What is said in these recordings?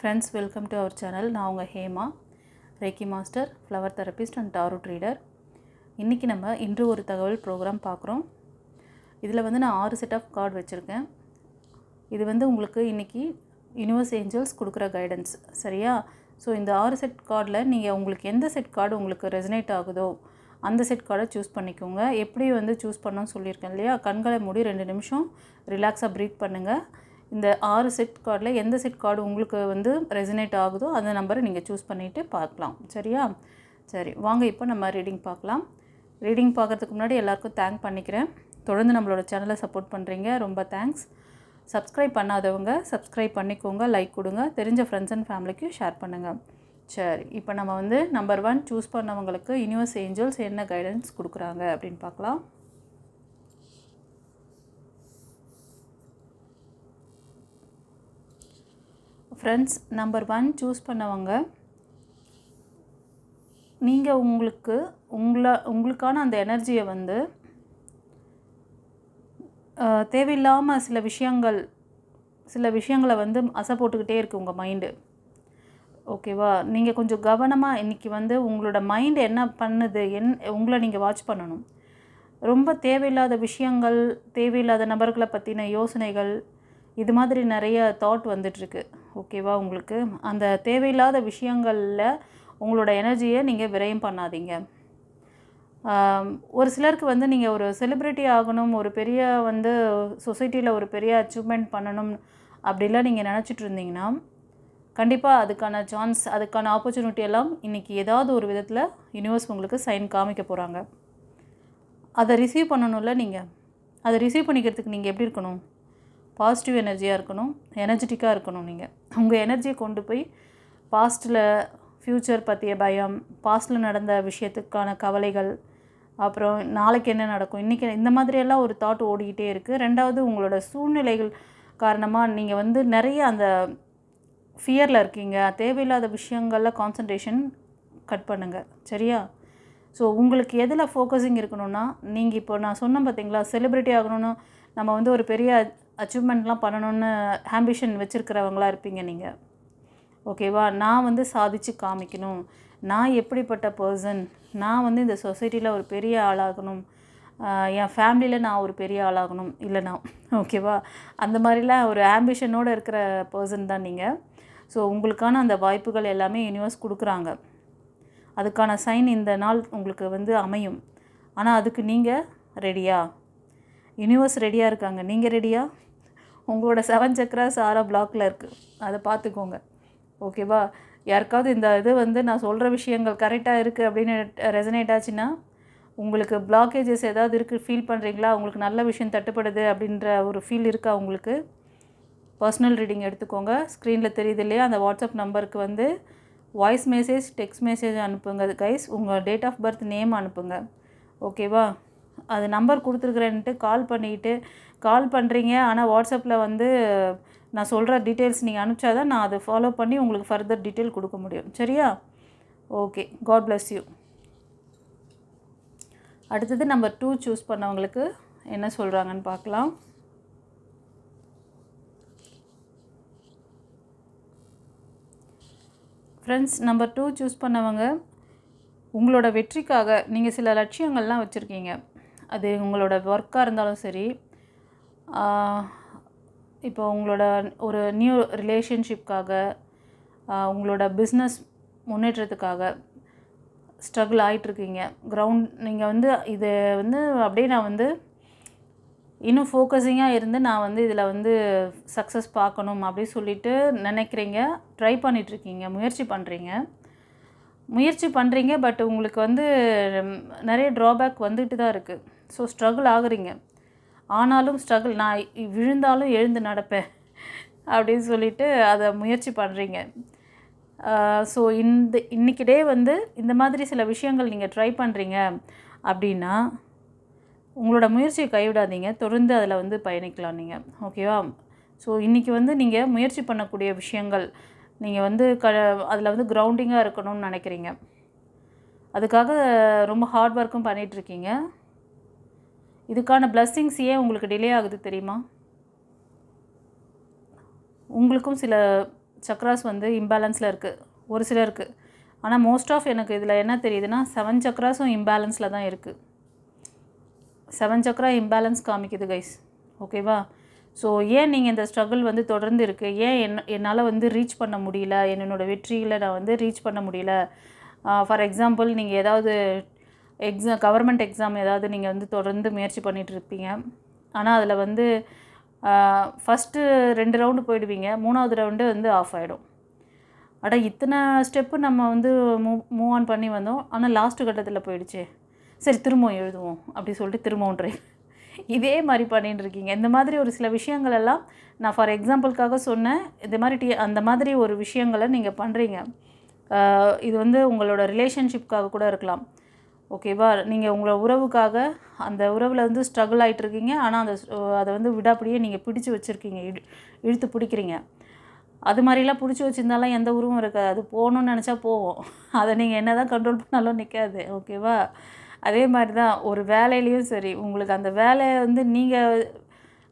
Friends welcome to our channel நான் உங்கள் Hema reiki master flower therapist and tarot reader இன்றைக்கி நம்ம இன்று ஒரு தகவல் ப்ரோக்ராம் பார்க்குறோம். இதில் வந்து நான் ஆறு செட் ஆஃப் கார்டு வச்சுருக்கேன். இது வந்து உங்களுக்கு இன்றைக்கி யூனிவர்ஸ் ஏஞ்சல்ஸ் கொடுக்குற கைடன்ஸ் சரியா? ஸோ இந்த ஆறு செட் கார்டில் நீங்கள் உங்களுக்கு எந்த செட் கார்டு உங்களுக்கு ரெசனேட் ஆகுதோ அந்த செட் கார்டை சூஸ் பண்ணிக்கோங்க. எப்படி வந்து சூஸ் பண்ணணும்னு சொல்லியிருக்கேன் இல்லையா? கண்களை மூடி ரெண்டு நிமிஷம் ரிலாக்ஸாக ப்ரீத் பண்ணுங்கள் இந்த ஆறு செட் கார்டில் எந்த செட் கார்டு உங்களுக்கு வந்து ரெசனேட் ஆகுதோ அந்த நம்பரை நீங்கள் சூஸ் பண்ணிவிட்டு பார்க்கலாம். சரியா? சரி வாங்க இப்போ நம்ம ரீடிங் பார்க்கலாம். ரீடிங் பார்க்குறதுக்கு முன்னாடி எல்லாருக்கும் தேங்க் பண்ணிக்கிறேன். தொடர்ந்து நம்மளோட சேனலை சப்போர்ட் பண்ணுறீங்க ரொம்ப தேங்க்ஸ் சப்ஸ்கிரைப் பண்ணாதவங்க சப்ஸ்கிரைப் பண்ணிக்கோங்க லைக் கொடுங்க. தெரிஞ்ச ஃப்ரெண்ட்ஸ் அண்ட் ஃபேமிலிக்கு ஷேர் பண்ணுங்கள் சரி இப்போ நம்ம வந்து நம்பர் ஒன் சூஸ் பண்ணவங்களுக்கு யூனிவர்ஸ் ஏஞ்சல்ஸ் என்ன கைடன்ஸ் கொடுக்குறாங்க அப்படின்னு பார்க்கலாம். ஃப்ரெண்ட்ஸ் நம்பர் ஒன் சூஸ் பண்ணவங்க. நீங்கள் உங்களுக்கு உங்களை உங்களுக்கான அந்த எனர்ஜியை வந்து தேவையில்லாமல் சில விஷயங்கள் சில விஷயங்களை வந்து அசை போட்டுக்கிட்டே இருக்குது உங்கள் மைண்டு ஓகேவா நீங்கள் கொஞ்சம் கவனமாக இன்றைக்கி வந்து உங்களோட மைண்ட் என்ன பண்ணுது என் உங்களை நீங்கள் வாட்ச் பண்ணணும். ரொம்ப தேவையில்லாத விஷயங்கள் தேவையில்லாத நபர்களை பற்றின யோசனைகள் இது மாதிரி நிறைய தாட் வந்துட்டுருக்கு ஓகேவா? உங்களுக்கு அந்த தேவையில்லாத விஷயங்களில் உங்களோட எனர்ஜியை நீங்கள் விரயம் பண்ணாதீங்க. ஒரு சிலருக்கு வந்து நீங்கள் ஒரு செலிப்ரிட்டி ஆகணும் ஒரு பெரிய வந்து சொசைட்டியில் ஒரு பெரிய அச்சீவ்மெண்ட் பண்ணணும் அப்படிலாம் நீங்கள் நினச்சிட்டு இருந்தீங்கன்னா கண்டிப்பாக அதுக்கான சான்ஸ் அதுக்கான ஆப்பர்ச்சுனிட்டி எல்லாம் இன்றைக்கி ஏதாவது ஒரு விதத்தில் யூனிவர்ஸ் உங்களுக்கு சைன் காமிக்க போகிறாங்க அதை ரிசீவ் பண்ணணும்ல நீங்கள் அதை ரிசீவ் பண்ணிக்கிறதுக்கு நீங்கள் எப்படி இருக்கணும்? பாசிட்டிவ் எனர்ஜியாக இருக்கணும் எனர்ஜெட்டிக்காக இருக்கணும் நீங்கள் உங்கள் எனர்ஜியை கொண்டு போய் பாஸ்ட்டில் ஃப்யூச்சர் பற்றிய பயம் பாஸ்ட்டில் நடந்த விஷயத்துக்கான கவலைகள் அப்புறம் நாளைக்கு என்ன நடக்கும் இன்றைக்கி இந்த மாதிரியெல்லாம் ஒரு தாட் ஓடிக்கிட்டே இருக்குது ரெண்டாவது உங்களோட சூழ்நிலைகள் காரணமாக நீங்கள் வந்து நிறைய அந்த ஃபியரில் இருக்கீங்க. தேவையில்லாத விஷயங்களில் கான்சன்ட்ரேஷன் கட் பண்ணுங்கள் சரியா? ஸோ உங்களுக்கு எதில் ஃபோக்கஸிங் இருக்கணும்னா நீங்கள் இப்போ நான் சொன்னேன் பார்த்தீங்களா செலிப்ரிட்டி ஆகணும்னா நம்ம வந்து ஒரு பெரிய அச்சீவ்மெண்ட்லாம் பண்ணணும்னு ஆம்பிஷன் வச்சுருக்கிறவங்களா இருப்பீங்க நீங்கள் ஓகேவா நான் வந்து சாதித்து காமிக்கணும். நான் எப்படிப்பட்ட பர்சன் நான் வந்து இந்த சொசைட்டியில் ஒரு பெரிய ஆளாகணும். என் ஃபேமிலியில் நான் ஒரு பெரிய ஆளாகணும். இல்லைனா ஓகேவா அந்த மாதிரிலாம் ஒரு ஆம்பிஷனோடு இருக்கிற பர்சன் தான் நீங்கள் ஸோ உங்களுக்கான அந்த வாய்ப்புகள் எல்லாமே யூனிவர்ஸ் கொடுக்குறாங்க. அதுக்கான சைன் இந்த நாள் உங்களுக்கு வந்து அமையும். ஆனால் அதுக்கு நீங்கள் ரெடியா யூனிவர்ஸ் ரெடியாக இருக்காங்க. நீங்கள் ரெடியாக உங்களோட செவன் சக்கராஸ் ஆரா பிளாக்ல இருக்குது அதை பார்த்துக்கோங்க ஓகேவா யாருக்காவது இந்த இது வந்து நான் சொல்கிற விஷயங்கள் கரெக்டாக இருக்குது அப்படின்னு ரெசனேட் ஆச்சுன்னா உங்களுக்கு பிளாக்கேஜஸ் ஏதாவது இருக்குது ஃபீல் பண்ணுறீங்களா உங்களுக்கு நல்ல விஷயம் தட்டுப்படுது அப்படின்ற ஒரு ஃபீல் இருக்கா உங்களுக்கு? பர்சனல் ரீடிங் எடுத்துக்கோங்க. ஸ்க்ரீனில் தெரியுது இல்லையா? அந்த வாட்ஸ்அப் நம்பருக்கு வந்து வாய்ஸ் மெசேஜ் டெக்ஸ்ட் மெசேஜ் அனுப்புங்க. கைஸ் உங்கள் டேட் ஆஃப் பர்த் நேம் அனுப்புங்க. ஓகேவா அது நம்பர் கொடுத்துருக்குறேன்ட்டு கால் பண்ணிக்கிட்டு கால் பண்ணுறீங்க ஆனால் வாட்ஸ்அப்பில் வந்து நான் சொல்கிற டீட்டெயில்ஸ் நீங்கள் அனுப்பிச்சா தான் நான் அதை ஃபாலோ பண்ணி உங்களுக்கு ஃபர்தர் டீட்டெயில் கொடுக்க முடியும். சரியா? ஓகே காட் பிளஸ் யூ அடுத்தது நம்பர் டூ சூஸ் பண்ணவங்களுக்கு என்ன சொல்கிறாங்கன்னு பார்க்கலாம். ஃப்ரெண்ட்ஸ் நம்பர் டூ சூஸ் பண்ணவங்க உங்களோட வெற்றிக்காக நீங்கள் சில லட்சியங்கள்லாம் வச்சுருக்கீங்க. அது உங்களோட ஒர்க்காக இருந்தாலும் சரி இப்போ உங்களோட ஒரு நியூ ரிலேஷன்ஷிப்காக உங்களோட பிஸ்னஸ் முன்னேற்றத்துக்காக ஸ்ட்ரகிள் ஆகிட்டுருக்கீங்க கிரவுண்ட் நீங்கள் வந்து இது வந்து அப்படியே நான் வந்து இன்னும் ஃபோக்கஸிங்காக இருந்து நான் வந்து இதில் வந்து சக்ஸஸ் பார்க்கணும் அப்படி சொல்லிட்டு நினைக்கிறீங்க. ட்ரை பண்ணிகிட்ருக்கீங்க முயற்சி பண்ணுறீங்க முயற்சி பண்ணுறீங்க பட் உங்களுக்கு வந்து நிறைய ட்ராபேக் வந்துட்டு தான் இருக்குது ஸோ ஸ்ட்ரகிள் ஆகுறீங்க. ஆனாலும் ஸ்ட்ரகிள் நான் விழுந்தாலும் எழுந்து நடப்பேன். அப்படின்னு சொல்லிட்டு அதை முயற்சி பண்ணுறீங்க ஸோ இந்த இன்னைக்கு டே வந்து இந்த மாதிரி சில விஷயங்கள் நீங்கள் ட்ரை பண்ணுறீங்க அப்படின்னா உங்களோட முயற்சியை கைவிடாதீங்க. தொடர்ந்து அதில் வந்து பயணிக்கலாம் நீங்கள் ஓகேவா ஸோ இன்றைக்கி வந்து நீங்கள் முயற்சி பண்ணக்கூடிய விஷயங்கள் நீங்கள் வந்து க அதில் வந்து கிரவுண்டிங்காக இருக்கணும்னு நினைக்கிறீங்க. அதுக்காக ரொம்ப ஹார்ட் ஒர்க்கும் பண்ணிகிட்ருக்கீங்க இதுக்கான பிளஸ்ஸிங்ஸ் ஏன் உங்களுக்கு டிலே ஆகுது தெரியுமா? உங்களுக்கும் சில சக்ராஸ் வந்து இம்பேலன்ஸில் இருக்குது ஒரு சிலருக்கு ஆனால் மோஸ்ட் ஆஃப் எனக்கு இதில் என்ன தெரியுதுன்னா செவன் சக்ராஸும் இம்பேலன்ஸில் தான் இருக்குது செவன் சக்ரா இம்பேலன்ஸ் காமிக்குது கைஸ் ஓகேவா ஸோ ஏன் நீங்கள் இந்த ஸ்ட்ரகிள் வந்து தொடர்ந்து இருக்குது ஏன் என் என்னால் வந்து ரீச் பண்ண முடியல? என்னோட வெற்றியில் நான் வந்து ரீச் பண்ண முடியல? ஃபார் எக்ஸாம்பிள் நீங்கள் ஏதாவது எக்ஸாம் கவர்மெண்ட் எக்ஸாம் ஏதாவது நீங்கள் வந்து தொடர்ந்து முயற்சி பண்ணிகிட்ருப்பீங்க ஆனால் அதில் வந்து ஃபஸ்ட்டு ரெண்டு ரவுண்டு போயிடுவீங்க. மூணாவது ரவுண்டு வந்து ஆஃப் ஆகிடும் அட இத்தனை ஸ்டெப்பு நம்ம வந்து மூவ் மூவ் ஆன் பண்ணி வந்தோம். ஆனால் லாஸ்ட்டு கட்டத்தில் போயிடுச்சே. சரி திரும்பவும் எழுதுவோம். அப்படி சொல்லிட்டு திரும்பவும் ட்ரை இதே மாதிரி பண்ணிட்டு இருக்கீங்க இந்த மாதிரி ஒரு சில விஷயங்கள் எல்லாம் நான் ஃபார் எக்ஸாம்பிளுக்காக சொன்னேன். இந்த மாதிரி டி அந்த மாதிரி ஒரு விஷயங்களை நீங்கள் பண்ணுறீங்க இது வந்து உங்களோட ரிலேஷன்ஷிப்காக கூட இருக்கலாம். ஓகேவா? நீங்கள் உங்களை உறவுக்காக அந்த உறவில் வந்து ஸ்ட்ரகிள் ஆகிட்டு இருக்கீங்க ஆனால் அந்த அதை வந்து விடாப்படியே நீங்கள் பிடிச்சி வச்சுருக்கீங்க. இழு இழுத்து பிடிக்கிறீங்க. அது மாதிரிலாம் பிடிச்சி வச்சுருந்தாலும் எந்த உருவம் இருக்காது. அது போகணுன்னு நினச்சா போவோம். அதை நீங்கள் என்ன தான் கண்ட்ரோல் பண்ணாலும் நிற்காது ஓகேவா? அதே மாதிரி தான் ஒரு வேலையிலையும் சரி உங்களுக்கு அந்த வேலையை வந்து நீங்கள்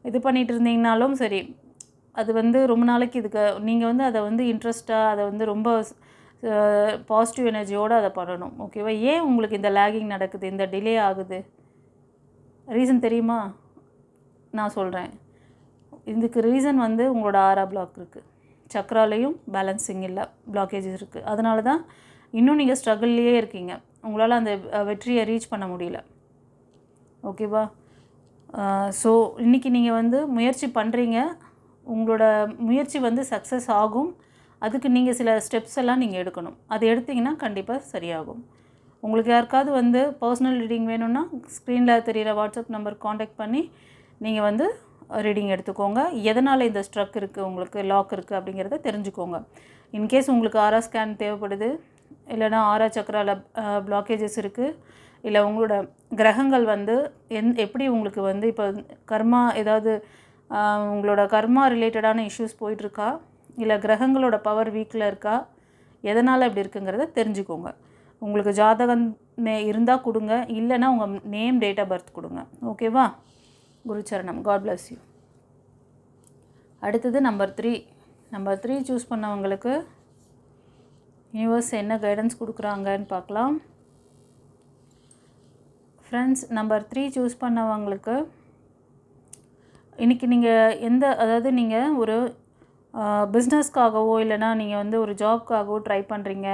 இது பண்ணிகிட்டு இருந்தீங்கனாலும் சரி அது வந்து ரொம்ப நாளைக்கு இதுக்கு நீங்கள் வந்து அதை வந்து இன்ட்ரெஸ்ட்டாக அதை வந்து ரொம்ப பாசிட்டிவ் எனர்ஜியோடு அதை பண்ணணும். ஓகேவா ஏன் உங்களுக்கு இந்த லேகிங் நடக்குது? இந்த டிலே ஆகுது? ரீசன் தெரியுமா? நான் சொல்கிறேன் இதுக்கு ரீசன் வந்து உங்களோட ஆரா பிளாக் இருக்குது சக்ராலையும் பேலன்சிங் இல்லை பிளாக்கேஜஸ் இருக்குது அதனால தான் இன்னும் நீங்கள் ஸ்ட்ரகிள்லேயே இருக்கீங்க. உங்களால் அந்த வெற்றியை ரீச் பண்ண முடியல. ஓகேவா ஸோ இன்றைக்கி நீங்கள் வந்து முயற்சி பண்ணுறீங்க உங்களோட முயற்சி வந்து சக்ஸஸ் ஆகும். அதுக்கு நீங்கள் சில ஸ்டெப்ஸ் எல்லாம் நீங்கள் எடுக்கணும். அது எடுத்திங்கன்னா கண்டிப்பாக சரியாகும். உங்களுக்கு யாருக்காவது வந்து பர்சனல் ரீடிங் வேணும்னா ஸ்க்ரீனில் தெரிகிற வாட்ஸ்அப் நம்பர் காண்டாக்ட் பண்ணி நீங்கள் வந்து ரீடிங் எடுத்துக்கோங்க. எதனால் இந்த ஸ்ட்ரக் இருக்குது உங்களுக்கு லாக் இருக்குது அப்படிங்கிறத தெரிஞ்சுக்கோங்க. இன்கேஸ் உங்களுக்கு ஆரா ஸ்கேன் தேவைப்படுது இல்லைனா ஆரா சக்கரால பிளாக்கேஜஸ் இருக்குது இல்லை உங்களோட கிரகங்கள் வந்து எந் எப்படி உங்களுக்கு வந்து இப்போ கர்மா ஏதாவது உங்களோட கர்மா ரிலேட்டடான இஷ்யூஸ் போயிட்டுருக்கா இல்லை கிரகங்களோட பவர் வீக்கில் இருக்கா? எதனால் இப்படி இருக்குங்கிறத தெரிஞ்சுக்கோங்க. உங்களுக்கு ஜாதகம் நே இருந்தால் கொடுங்க. இல்லைன்னா உங்கள் நேம் டேட் ஆஃப் பர்த் கொடுங்க. ஓகேவா குருச்சரணம். காட் பிளஸ் யூ அடுத்தது number three number three choose பண்ணவங்களுக்கு யூனிவர்ஸ் என்ன கைடன்ஸ் கொடுக்குறாங்கன்னு பார்க்கலாம். ஃப்ரெண்ட்ஸ் நம்பர் த்ரீ சூஸ் பண்ணவங்களுக்கு இன்றைக்கி நீங்கள் எந்த அதாவது நீங்கள் ஒரு பிஸ்னஸ்க்காகவோ இல்லைனா நீங்கள் வந்து ஒரு ஜாப்க்காகவோ ட்ரை பண்ணுறீங்க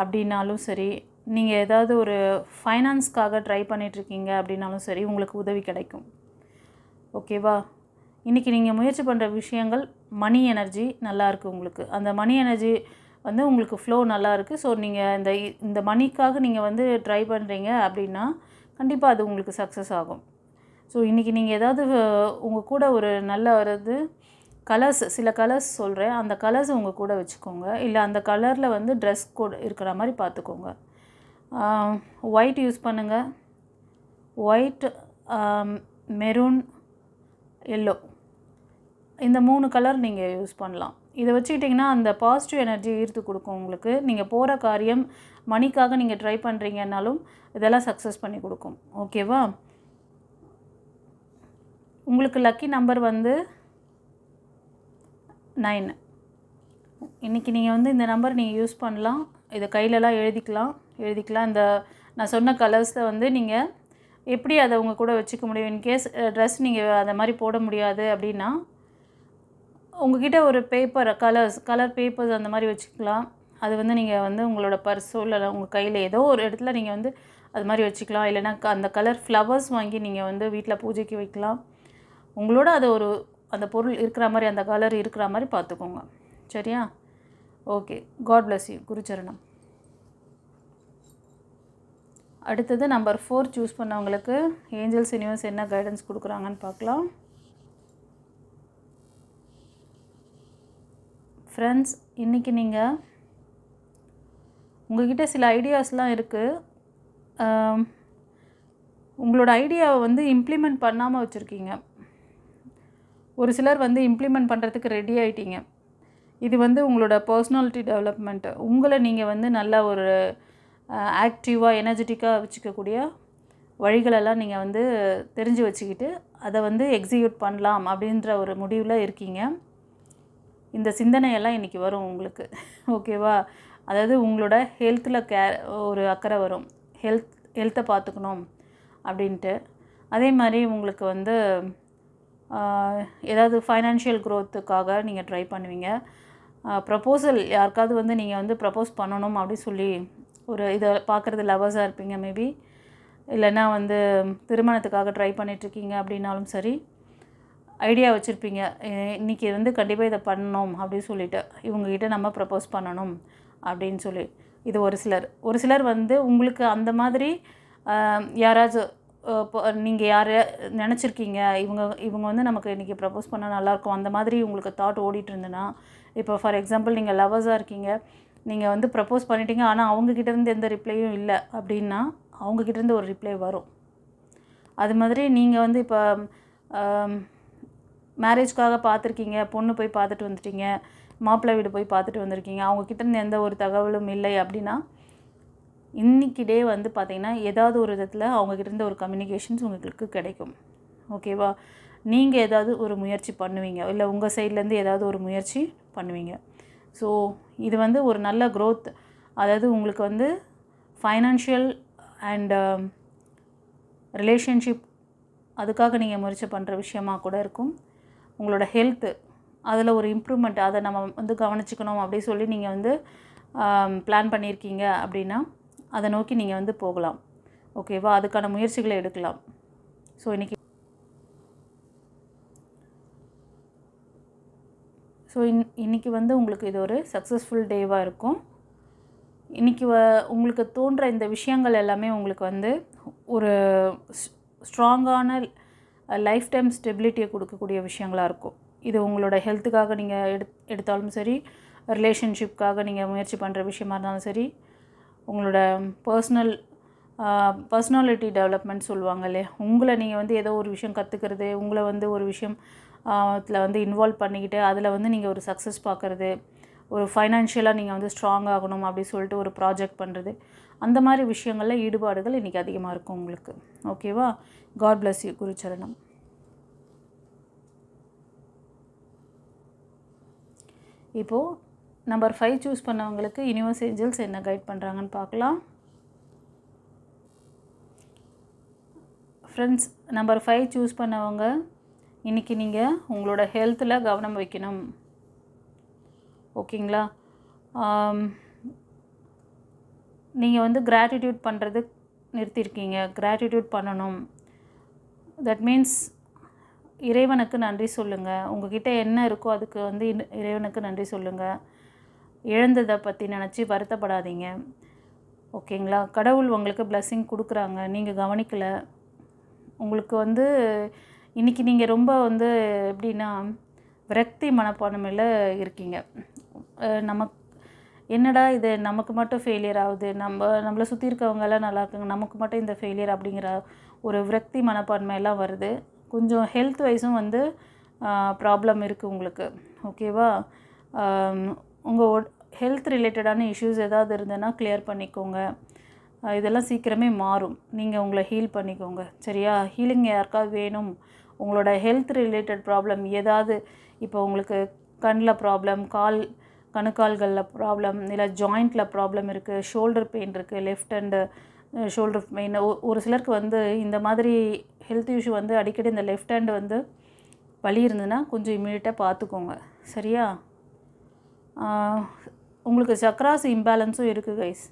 அப்படின்னாலும் சரி நீங்கள் ஏதாவது ஒரு ஃபைனான்ஸ்க்காக ட்ரை பண்ணிகிட்ருக்கீங்க அப்படின்னாலும் சரி உங்களுக்கு உதவி கிடைக்கும். ஓகேவா இன்றைக்கி நீங்கள் முயற்சி பண்ணுற விஷயங்கள் மணி எனர்ஜி நல்லா இருக்குது உங்களுக்கு. அந்த மணி எனர்ஜி வந்து உங்களுக்கு ஃப்ளோ நல்லா இருக்குது ஸோ நீங்கள் இந்த இந்த மணிக்காக நீங்கள் வந்து ட்ரை பண்ணுறீங்க அப்படின்னா கண்டிப்பாக அது உங்களுக்கு சக்ஸஸ் ஆகும். ஸோ இன்றைக்கி நீங்கள் ஏதாவது உங்கள் கூட ஒரு நல்ல வருது கலர்ஸ் சில கலர்ஸ் சொல்கிறேன் அந்த கலர்ஸ் உங்கள் கூட வச்சுக்கோங்க. இல்லை அந்த கலரில் வந்து ட்ரெஸ் கோட் இருக்கிற மாதிரி பார்த்துக்கோங்க. ஒயிட் யூஸ் பண்ணுங்கள் ஒயிட் மெரூன் எல்லோ இந்த மூணு கலர் நீங்கள் யூஸ் பண்ணலாம். இதை வச்சுக்கிட்டிங்கன்னா அந்த பாசிட்டிவ் எனர்ஜி ஈர்த்து கொடுக்கும் உங்களுக்கு. நீங்கள் போகிற காரியம் மணிக்காக நீங்கள் ட்ரை பண்ணுறீங்கன்னாலும் இதெல்லாம் சக்ஸஸ் பண்ணி கொடுக்கும். ஓகேவா உங்களுக்கு லக்கி நம்பர் வந்து நைன். இன்றைக்கி நீங்கள் வந்து இந்த நம்பர் நீங்கள் யூஸ் பண்ணலாம். இதை கையிலலாம் எழுதிக்கலாம். எழுதிக்கலாம். இந்த நான் சொன்ன கலர்ஸில் வந்து நீங்கள் எப்படி அதை உங்கள் கூட வச்சுக்க முடியும்? இன்கேஸ் ட்ரெஸ் நீங்கள் அந்த மாதிரி போட முடியாது அப்படின்னா உங்ககிட்ட ஒரு பேப்பர் கலர்ஸ் கலர் பேப்பர்ஸ் அந்த மாதிரி வச்சுக்கலாம். அது வந்து நீங்கள் வந்து உங்களோட பர்ஸோ இல்லை உங்கள் கையில் ஏதோ ஒரு இடத்துல நீங்கள் வந்து அது மாதிரி வச்சுக்கலாம். இல்லைனா அந்த கலர் ஃப்ளவர்ஸ் வாங்கி நீங்கள் வந்து வீட்டில் பூஜைக்கு வைக்கலாம். உங்களோட அது ஒரு அந்த பொருள் இருக்கிற மாதிரி அந்த கலர் இருக்கிற மாதிரி பார்த்துக்கோங்க. சரியா? ஓகே. காட் பிளஸ் யூ குருச்சரணம். அடுத்தது நம்பர் ஃபோர் சூஸ் பண்ணவங்களுக்கு ஏஞ்சல்ஸ் யூனிவர்ஸ் என்ன கைடன்ஸ் கொடுக்குறாங்கன்னு பார்க்கலாம். ஃப்ரெண்ட்ஸ் இன்றைக்கி நீங்கள் உங்கள்கிட்ட சில ஐடியாஸ்லாம் இருக்குது உங்களோட ஐடியாவை வந்து இம்ப்ளிமெண்ட் பண்ணாமல் வச்சுருக்கீங்க. ஒரு சிலர் வந்து இம்ப்ளிமெண்ட் பண்ணுறதுக்கு ரெடி ஆகிட்டீங்க இது வந்து உங்களோட பர்சனாலிட்டி டெவலப்மெண்ட்டு உங்களை நீங்கள் வந்து நல்ல ஒரு ஆக்டிவாக எனர்ஜெட்டிக்காக வச்சுக்கக்கூடிய வழிகளெல்லாம் நீங்கள் வந்து தெரிஞ்சு வச்சுக்கிட்டு அதை வந்து எக்ஸிக்யூட் பண்ணலாம் அப்படின்ற ஒரு முடிவில் இருக்கீங்க. இந்த சிந்தனையெல்லாம் இன்றைக்கி வரும் உங்களுக்கு. ஓகேவா அதாவது உங்களோட ஹெல்த்தில் கே ஒரு அக்கறை வரும். ஹெல்த் ஹெல்த்தை பார்த்துக்கணும் அப்படின்ட்டு. அதே மாதிரி உங்களுக்கு வந்து ஏதாவது ஃபைனான்ஷியல் க்ரோத்துக்காக நீங்கள் ட்ரை பண்ணுவீங்க. ப்ரப்போசல் யாருக்காவது வந்து நீங்கள் வந்து ப்ரப்போஸ் பண்ணணும் அப்படி சொல்லி ஒரு இதை பார்க்குறது லவர்ஸாக இருப்பீங்க மேபி இல்லைன்னா வந்து திருமணத்துக்காக ட்ரை பண்ணிகிட்ருக்கீங்க அப்படின்னாலும் சரி ஐடியா வச்சுருப்பீங்க. இன்றைக்கி வந்து கண்டிப்பாக இதை பண்ணணும் அப்படின்னு சொல்லிட்டு இவங்ககிட்ட நம்ம ப்ரப்போஸ் பண்ணணும் அப்படின்னு சொல்லி. இது ஒரு சிலர். ஒரு சிலர் வந்து உங்களுக்கு அந்த மாதிரி யாராச்சும் நீங்கள் யார் நினச்சிருக்கீங்க? இவங்க இவங்க வந்து நமக்கு இன்றைக்கி ப்ரப்போஸ் பண்ணால் நல்லாயிருக்கும் அந்த மாதிரி உங்களுக்கு தாட் ஓடிட்டு இருந்ததுன்னா இப்போ ஃபார் எக்ஸாம்பிள் நீங்கள் லவர்ஸாக இருக்கீங்க. நீங்கள் வந்து ப்ரப்போஸ் பண்ணிட்டீங்க. ஆனால் அவங்கக்கிட்டேருந்து எந்த ரிப்ளையும் இல்லை அப்படின்னா அவங்கக்கிட்டேருந்து ஒரு ரிப்ளை வரும். அது மாதிரி நீங்கள் வந்து இப்போ மேரேஜ்க்காக பார்த்துருக்கீங்க பொண்ணு போய் பார்த்துட்டு வந்துட்டீங்க. மாப்பிள்ளை வீடு போய் பார்த்துட்டு வந்திருக்கீங்க. அவங்கக்கிட்டேருந்து எந்த ஒரு தகவலும் இல்லை அப்படின்னா இன்னைக்கு டே வந்து பார்த்திங்கன்னா ஏதாவது ஒரு விதத்தில் அவங்கக்கிட்ட இருந்த ஒரு கம்யூனிகேஷன்ஸ் உங்களுக்கு கிடைக்கும். ஓகேவா நீங்கள் ஏதாவது ஒரு முயற்சி பண்ணுவீங்க. இல்லை உங்கள் சைட்லேருந்து ஏதாவது ஒரு முயற்சி பண்ணுவீங்க. ஸோ இது வந்து ஒரு நல்ல க்ரோத் அதாவது உங்களுக்கு வந்து ஃபைனான்ஷியல் அண்ட் ரிலேஷன்ஷிப் அதுக்காக நீங்கள் முயற்சி பண்ணுற விஷயமா கூட இருக்கும். உங்களோட ஹெல்த்து அதில் ஒரு இம்ப்ரூவ்மெண்ட் அதை நம்ம வந்து கவனிச்சுக்கணும் அப்படி சொல்லி நீங்கள் வந்து um, பிளான் பண்ணியிருக்கீங்க அப்படின்னா அதை நோக்கி நீங்கள் வந்து போகலாம். ஓகேவா அதுக்கான முயற்சிகளை எடுக்கலாம். ஸோ இன்றைக்கி ஸோ இன் இன்றைக்கி வந்து உங்களுக்கு இது ஒரு சக்ஸஸ்ஃபுல் டேவாக இருக்கும். இன்றைக்கி வ உங்களுக்கு தோன்ற இந்த விஷயங்கள் எல்லாமே உங்களுக்கு வந்து ஒரு ஸ்ட்ராங்கான லைஃப் டைம் ஸ்டெபிலிட்டியை கொடுக்கக்கூடிய விஷயங்களாக இருக்கும். இது உங்களோட ஹெல்த்துக்காக நீங்கள் எடு எடுத்தாலும் சரி ரிலேஷன்ஷிப்காக நீங்கள் முயற்சி பண்ணுற விஷயமா இருந்தாலும் சரி உங்களோட பர்சனல் பர்சனாலிட்டி டெவலப்மெண்ட் சொல்லுவாங்க இல்லையா உங்களை நீங்கள் வந்து ஏதோ ஒரு விஷயம் கற்றுக்கிறது உங்களை வந்து ஒரு விஷயம் அதில் வந்து இன்வால்வ் பண்ணிக்கிட்டு அதில் வந்து நீங்கள் ஒரு சக்ஸஸ் பார்க்குறது ஒரு ஃபைனான்ஷியலாக நீங்கள் வந்து ஸ்ட்ராங் ஆகணும் அப்படின்னு சொல்லிட்டு ஒரு ப்ராஜெக்ட் பண்ணுறது அந்த மாதிரி விஷயங்களில் ஈடுபாடுகள் இன்றைக்கி அதிகமாக இருக்கும் உங்களுக்கு. ஓகேவா காட் பிளஸ் யூ குருச்சரணம். இப்போது நம்பர் ஃபைவ் சூஸ் பண்ணவங்களுக்கு யூனிவர்ஸ் ஏஞ்சல்ஸ் என்ன கைட் பண்ணுறாங்கன்னு பார்க்கலாம். ஃப்ரெண்ட்ஸ் நம்பர் ஃபைவ் சூஸ் பண்ணவங்க இன்றைக்கி நீங்கள் உங்களோட ஹெல்த்தில் கவனம் வைக்கணும். ஓகேங்களா? நீங்கள் வந்து கிராட்டிடியூட் பண்ணுறது நிறுத்தியிருக்கீங்க கிராட்டிடியூட் பண்ணணும். தட் மீன்ஸ் இறைவனுக்கு நன்றி சொல்லுங்கள் உங்ககிட்ட என்ன இருக்கோ அதுக்கு வந்து இறைவனுக்கு நன்றி சொல்லுங்கள் இழந்ததை பற்றி நினச்சி வருத்தப்படாதீங்க. ஓகேங்களா? கடவுள் உங்களுக்கு பிளஸ்ஸிங் கொடுக்குறாங்க. நீங்கள் கவனிக்கலை. உங்களுக்கு வந்து இன்றைக்கி நீங்கள் ரொம்ப வந்து எப்படின்னா விரக்தி மனப்பான்மையில் இருக்கீங்க. நமக்கு என்னடா இது? நமக்கு மட்டும் ஃபெயிலியர் ஆகுது. நம்ம நம்மளை சுற்றி இருக்கவங்கெல்லாம் நல்லா இருக்காங்க. நமக்கு மட்டும் இந்த ஃபெயிலியர் அப்படிங்கிற ஒரு விரக்தி மனப்பான்மையெல்லாம் வருது. கொஞ்சம் ஹெல்த் வைஸும் வந்து ப்ராப்ளம் இருக்குது உங்களுக்கு. ஓகேவா? உங்கள் ஹெல்த் ரிலேட்டடான இஷ்யூஸ் ஏதாவது இருந்ததுன்னா கிளியர் பண்ணிக்கோங்க. இதெல்லாம் சீக்கிரமே மாறும். நீங்கள் உங்களை ஹீல் பண்ணிக்கோங்க. சரியா? ஹீலிங் யாருக்காவது வேணும்? உங்களோட ஹெல்த் ரிலேட்டட் ப்ராப்ளம் ஏதாவது இப்போ உங்களுக்கு கண்ணில் ப்ராப்ளம் கால் கணுக்கால்களில் ப்ராப்ளம் இல்லை ஜாயிண்ட்டில் ப்ராப்ளம் இருக்குது ஷோல்டர் பெயின் இருக்குது லெஃப்ட் அண்டு ஷோல்டர் பெயின் ஒரு சிலருக்கு வந்து இந்த மாதிரி ஹெல்த் இஷ்யூ வந்து அடிக்கடி இந்த லெஃப்ட் ஹேண்டு வந்து வலி இருந்ததுன்னா கொஞ்சம் இமீடியட்டாக பார்த்துக்கோங்க. சரியா? உங்களுக்கு சக்ராஸ் இம்பேலன்ஸும் இருக்குது கைஸ்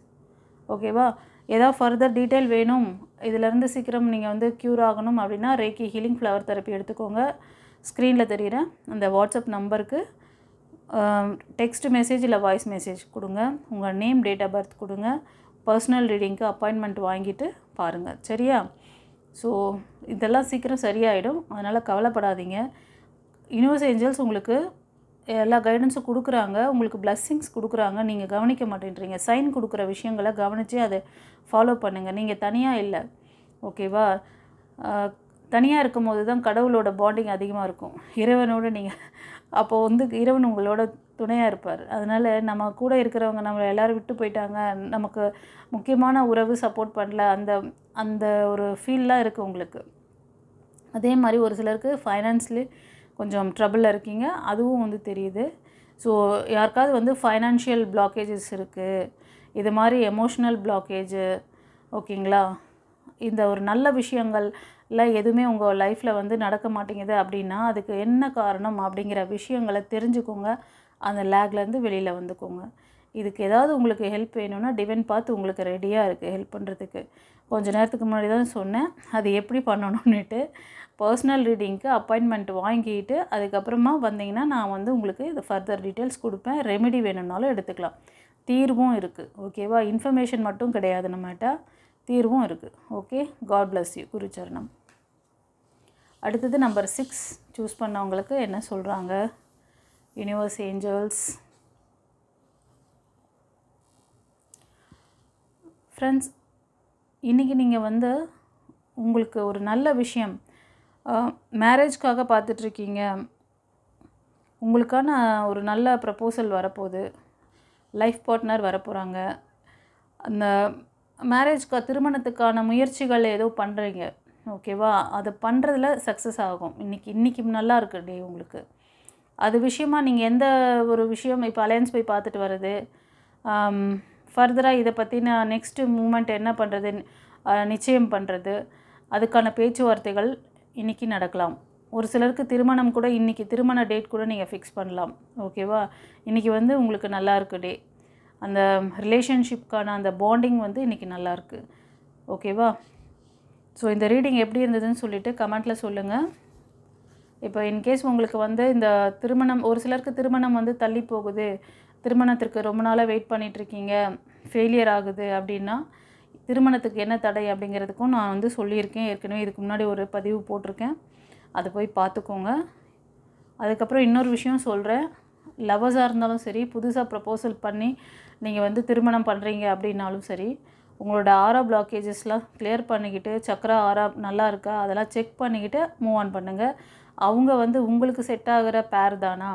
ஓகேவா ஏதாவது ஃபர்தர் டீட்டெயில் வேணும்? இதிலேருந்து சீக்கிரம் நீங்கள் வந்து க்யூர் ஆகணும் அப்படின்னா ரேக்கி ஹீலிங் ஃப்ளவர் தெரப்பி எடுத்துக்கோங்க. ஸ்க்ரீனில் தெரிகிற அந்த வாட்ஸ்அப் நம்பருக்கு டெக்ஸ்ட் மெசேஜ் இல்லை வாய்ஸ் மெசேஜ் கொடுங்க. உங்கள் நேம் டேட் ஆஃப் பர்த் கொடுங்க. பர்சனல் ரீடிங்க்கு அப்பாயின்மெண்ட் வாங்கிட்டு பாருங்கள் சரியா? ஸோ இதெல்லாம் சீக்கிரம் சரியாயிடும். அதனால் கவலைப்படாதீங்க. யூனிவர்ஸ் ஏஞ்சல்ஸ் உங்களுக்கு எல்லா கைடன்ஸும் கொடுக்குறாங்க. உங்களுக்கு பிளஸ்ஸிங்ஸ் கொடுக்குறாங்க. நீங்கள் கவனிக்க மாட்டேன்றீங்க. சைன் கொடுக்குற விஷயங்களை கவனித்து அதை ஃபாலோ பண்ணுங்கள் நீங்கள் தனியாக இல்லை. ஓகேவா தனியாக இருக்கும் போது தான் கடவுளோட பாண்டிங் அதிகமாக இருக்கும். இறைவனோட நீங்கள் அப்போ வந்து இறைவன் உங்களோட துணையாக இருப்பார். அதனால் நம்ம கூட இருக்கிறவங்க நம்மளை எல்லோரும் விட்டு போயிட்டாங்க. நமக்கு முக்கியமான உறவு சப்போர்ட் பண்ணல. அந்த அந்த ஒரு ஃபீல்லாம் இருக்குது உங்களுக்கு. அதே மாதிரி ஒரு சிலருக்கு ஃபைனான்ஸ்லேயே கொஞ்சம் ட்ரபிளில் இருக்கீங்க. அதுவும் வந்து தெரியுது. ஸோ யாருக்காவது வந்து ஃபைனான்ஷியல் பிளாக்கேஜஸ் இருக்குது இது மாதிரி எமோஷ்னல் பிளாக்கேஜு ஓகேங்களா? இந்த ஒரு நல்ல விஷயங்கள்ல எதுவுமே உங்கள் லைஃப்பில் வந்து நடக்க மாட்டேங்குது அப்படின்னா அதுக்கு என்ன காரணம் அப்படிங்கிற விஷயங்களை தெரிஞ்சுக்கோங்க. அந்த லேக்லேருந்து வெளியில் வந்துக்கோங்க. இதுக்கு ஏதாவது உங்களுக்கு ஹெல்ப் வேணும்னா டிவென் பார்த்து உங்களுக்கு ரெடியாக இருக்குது ஹெல்ப் பண்ணுறதுக்கு கொஞ்ச நேரத்துக்கு முன்னாடி தான் சொன்னேன். அது எப்படி பண்ணணும்னுட்டு. பர்சனல் ரீடிங்க்கு அப்பாயின்மெண்ட் வாங்கிட்டு அதுக்கப்புறமா வந்தீங்கன்னா நான் வந்து உங்களுக்கு இது ஃபர்தர் டீட்டெயில்ஸ் கொடுப்பேன். ரெமெடி வேணும்னாலும் எடுத்துக்கலாம். தீர்வும் இருக்குது ஓகேவா இன்ஃபர்மேஷன் மட்டும் கிடையாது நம்மகிட்ட. தீர்வும் இருக்குது ஓகே காட் பிளஸ் யூ குருச்சரணம். அடுத்தது நம்பர் சிக்ஸ் சூஸ் பண்ணவங்களுக்கு என்ன சொல்கிறாங்க யூனிவர்ஸ் ஏஞ்சல்ஸ் ஃப்ரெண்ட்ஸ் இன்றைக்கி நீங்கள் வந்து உங்களுக்கு ஒரு நல்ல விஷயம் மேரேஜ்க்காக பார்த்துட்ருக்கீங்க. உங்களுக்கான ஒரு நல்ல ப்ரப்போசல் வரப்போகுது. லைஃப் பார்ட்னர் வரப்போகிறாங்க அந்த மேரேஜ்க்கு திருமணத்துக்கான முயற்சிகள் ஏதோ பண்ணுறீங்க ஓகேவா அதை பண்ணுறதுல சக்ஸஸ் ஆகும். இன்றைக்கி இன்றைக்கி நல்லா இருக்கு டே உங்களுக்கு. அது விஷயமா நீங்கள் எந்த ஒரு விஷயம் இப்போ அலையன்ஸ் போய் பார்த்துட்டு வர்றது ஃபர்தராக இதை பற்றி நான் நெக்ஸ்ட்டு மூமெண்ட் என்ன பண்ணுறது நிச்சயம் பண்ணுறது அதுக்கான பேச்சுவார்த்தைகள் இன்றைக்கி நடக்கலாம். ஒரு சிலருக்கு திருமணம் கூட இன்றைக்கி திருமண டேட் கூட நீங்கள் ஃபிக்ஸ் பண்ணலாம். ஓகேவா இன்றைக்கி வந்து உங்களுக்கு நல்லா இருக்கு டே அந்த ரிலேஷன்ஷிப்க்கான அந்த பாண்டிங் வந்து இன்றைக்கி நல்லாயிருக்கு ஓகேவா ஸோ இந்த ரீடிங் எப்படி இருந்ததுன்னு சொல்லிட்டு கமெண்ட்டில் சொல்லுங்கள் இப்போ இன்கேஸ் உங்களுக்கு வந்து இந்த திருமணம் ஒரு சிலருக்கு திருமணம் வந்து தள்ளி போகுது. திருமணத்திற்கு ரொம்ப நாளாக வெயிட் பண்ணிகிட்ருக்கீங்க ஃபெயிலியர் ஆகுது அப்படின்னா திருமணத்துக்கு என்ன தடை அப்படிங்கிறதுக்கும் நான் வந்து சொல்லியிருக்கேன். ஏற்கனவே இதுக்கு முன்னாடி ஒரு பதிவு போட்டிருக்கேன். அதை போய் பார்த்துக்கோங்க. அதுக்கப்புறம் இன்னொரு விஷயம் சொல்கிறேன் லவர்ஸாக இருந்தாலும் சரி புதுசாக ப்ரப்போசல் பண்ணி நீங்கள் வந்து திருமணம் பண்ணுறீங்க அப்படின்னாலும் சரி உங்களோட ஆரா பிளாக்கேஜஸ்லாம் கிளியர் பண்ணிக்கிட்டு சக்கரா ஆரா நல்லா இருக்கா? அதெல்லாம் செக் பண்ணிக்கிட்டு மூவ் ஆன் பண்ணுங்கள் அவங்க வந்து உங்களுக்கு செட் ஆகிற பேர் தானா?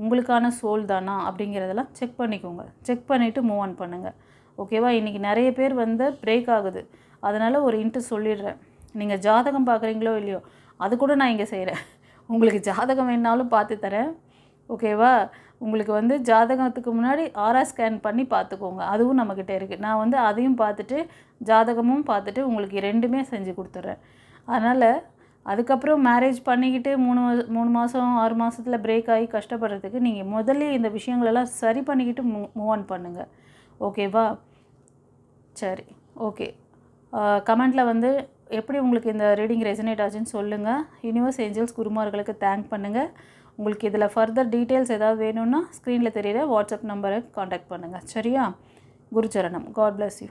உங்களுக்கான சோல் தானா அப்படிங்கிறதெல்லாம் செக் பண்ணிக்கோங்க. செக் பண்ணிவிட்டு மூவ் ஆன் பண்ணுங்கள் ஓகேவா இன்றைக்கி நிறைய பேர் வந்து பிரேக் ஆகுது. அதனால் ஒரு இன்ட்டு சொல்லிடுறேன். நீங்கள் ஜாதகம் பார்க்குறீங்களோ இல்லையோ அது கூட நான் இங்கே செய்கிறேன் உங்களுக்கு ஜாதகம் வேணாலும் பார்த்து தரேன். ஓகேவா உங்களுக்கு வந்து ஜாதகத்துக்கு முன்னாடி ஆர்ஆர் ஸ்கேன் பண்ணி பார்த்துக்கோங்க. அதுவும் நம்மக்கிட்ட இருக்குது நான் வந்து அதையும் பார்த்துட்டு ஜாதகமும் பார்த்துட்டு உங்களுக்கு ரெண்டுமே செஞ்சு கொடுத்துட்றேன். அதனால் அதுக்கப்புறம் மேரேஜ் பண்ணிக்கிட்டு மூணு மா- மூணு மாதம் ஆறு மாதத்தில் பிரேக் ஆகி கஷ்டப்படுறதுக்கு நீங்கள் முதல்ல இந்த விஷயங்களெல்லாம் சரி பண்ணிக்கிட்டு மூ மூவ் ஆன் பண்ணுங்கள் ஓகேவா சரி ஓகே கமெண்ட்டில் வந்து எப்படி உங்களுக்கு இந்த ரீடிங் ரெசனேட் ஆச்சுன்னு சொல்லுங்கள் யூனிவர்ஸ் ஏஞ்சல்ஸ் குருமார்களுக்கு தேங்க் பண்ணுங்கள் உங்களுக்கு இதில் ஃபர்தர் டீட்டெயில்ஸ் ஏதாவது வேணும்னா ஸ்க்ரீனில் தெரியுற வாட்ஸ்அப் நம்பரை காண்டாக்ட் பண்ணுங்கள் சரியா? குருச்சரணம். God bless you